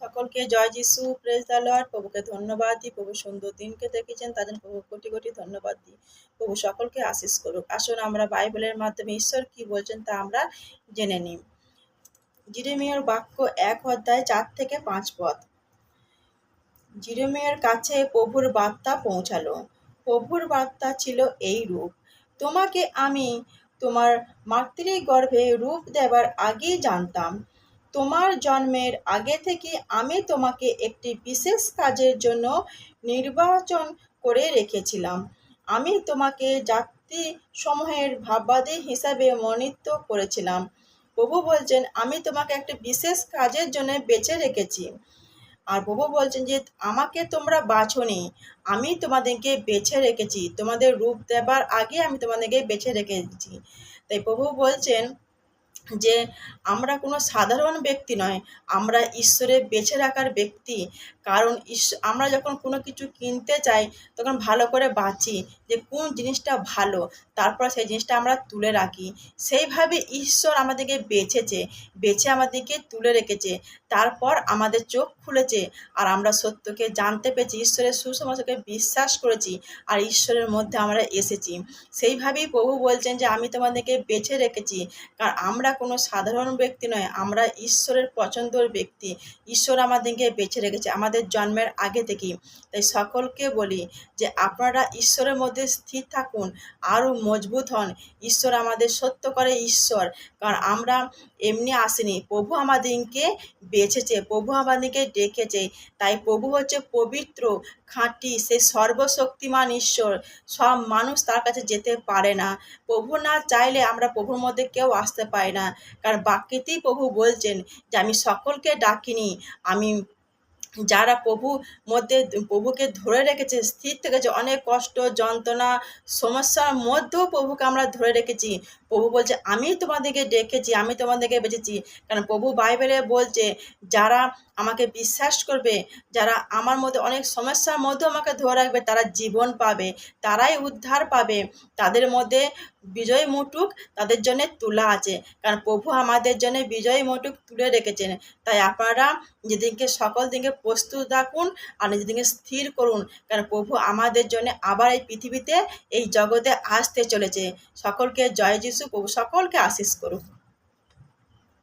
সকলকে জয় যিশু press the Lord প্রভুকে ধন্যবাদ দিই, প্রভু সুন্দর দিনকে দেখেছেন জন্য প্রভু কোটি কোটি ধন্যবাদ দিই। প্রভু সকলকে আশিস করুক। আসুন আমরা বাইবেলের মাধ্যমে ঈশ্বর কি বলছেন তা আমরা জেনে নিই। জিরেমিয়ার বাক্য এক অধ্যায় চার থেকে পাঁচ পদ। জিরেমিয়ার কাছে প্রভুর বার্তা পৌঁছালো। প্রভুর বার্তা ছিল এই রূপ, তোমাকে আমি তোমার মাতৃগর্ভে রূপ দেবার আগেই জানতাম। তোমার জন্মের আগে থেকে আমি তোমাকে একটি বিশেষ কাজের জন্য নির্বাচন করে রেখেছিলাম। আমি তোমাকে জাতি সমূহের ভাববাদী হিসাবে মনোনীত করেছিলাম। প্রভু বলছেন, আমি তোমাকে একটা বিশেষ কাজের জন্য বেছে রেখেছি। আর প্রভু বলছেন যে, আমাকে তোমরা বাছনি। আমি তোমাদেরকে বেছে রেখেছি। তোমাদের রূপ দেবার আগে আমি তোমাদেরকে বেছে রেখেছি। তাই প্রভু বলছেন যে আমরা কোনো সাধারণ ব্যক্তি নয়, আমরা ঈশ্বরের বেছে রাখার ব্যক্তি। কারণ আমরা যখন কোনো কিছু কিনতে চাই, তখন ভালো করে বাঁচি যে কোন জিনিসটা ভালো, তারপর সেই জিনিসটা আমরা তুলে রাখি। সেইভাবে ঈশ্বর আমাদেরকে বেছেছে বেছে আমাদেরকে তুলে রেখেছে, তারপর আমাদের চোখ খুলেছে। আর আমরা সত্যকে জানতে পেরেছি, ঈশ্বরের সুসমাচারকে বিশ্বাস করেছি, আর ঈশ্বরের মধ্যে আমরা এসেছি। সেইভাবেই প্রভু বলছেন যে, আমি তোমাদেরকে বেছে রেখেছি। কারণ আমরা কোনো সাধারণ ব্যক্তি নয়, আমরা ঈশ্বরের পছন্দর ব্যক্তি। ঈশ্বর আমাদেরকে বেছে রেখেছে, আমাদের জন্মের আগে থেকেই। তাই সকলকে বলি যে আপনারা ঈশ্বরের মধ্যে স্থির থাকুন, আরও মজবুত হন। ঈশ্বর আমাদের সত্য করে ঈশ্বর, কারণ আমরা এমনি আসিনি। প্রভু আমাদেরকে বেছেছে, প্রভু আমাদেরকে ডেকেছে। তাই প্রভু হচ্ছে পবিত্র খাঁটি, সে সর্বশক্তিমান ঈশ্বর। সব মানুষ তার কাছে যেতে পারে না। প্রভু না চাইলে আমরা প্রভুর মধ্যে কেউ আসতে পারি না। কারণ বাক্যেতেই প্রভু বলছেন যে আমি সকলকে ডাকিনি আমি যারা প্রভু মধ্যে, প্রভুকে ধরে রেখেছে, স্থির থেকেছে অনেক কষ্ট, যন্ত্রণা, সমস্যার মধ্যেও প্রভুকে আমরা ধরে রেখেছি। প্রভু বলছে, আমি তোমাদেরকে ডেকেছি, আমি তোমাদেরকে বেঁচেছি। কারণ প্রভু বাইবেলে বলছে, যারা আমাকে বিশ্বাস করবে, যারা আমার মধ্যে অনেক সমস্যার মধ্যেও আমাকে ধরে রাখবে, তারা জীবন পাবে, তারাই উদ্ধার পাবে। তাদের মধ্যে বিজয় মুটুক, তাদের জন্য তোলা আছে। কারণ প্রভু আমাদের জন্য বিজয় মুটুক তুলে রেখেছেন। তাই আপনারা যেদিনকে, সকল দিনকে প্রস্তুত রাখুন আর নিজেদেরকে স্থির করুন। কারণ প্রভু আমাদের জন্য আবার এই পৃথিবীতে এই জগতে আসতে চলেছে। সকলকে জয় যিশু। প্রভু সকলকে আশিস করুক।